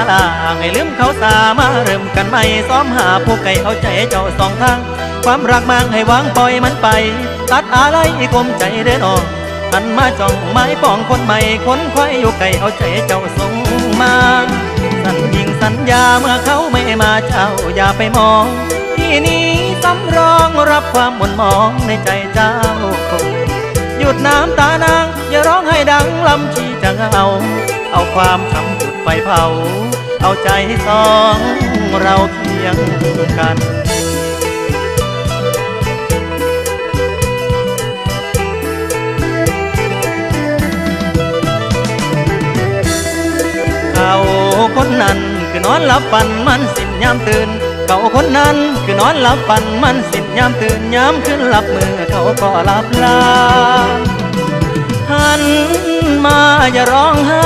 างให้ลืมเขาสามาเริ่มกันใหม่ซ้อมหาผู้ไก่เอาใจเจ้าสองทาง ความรักมางให้วางปล่อยมันไป ตัดอะไรกลมใจเด้อนองหันมาจ้องไม้ปองคนใหม่คนควายอยู่ไก่เอาใจเจ้าสงมาสัญญิงสัญญาเมื่อเขาไม่มาเจ้าอย่าไปมอง ที่นี้สำรองรับความหม่นมองในใจเจ้าคงหยุดน้ำตานางอย่าร้องให้ดังลำชีจะเอา เอาความช้ำ ไฟเผา เอาใจสองเราเคียงกันเขาคนนั้นคือนอนหลับฝันมันสิ้นยามตื่นเขาคนนั้นคือนอนหลับฝันมันสิ้นยามตื่นยามขึ้นหลับมือเขาก็หลับลาหันมาอย่าร้องไห้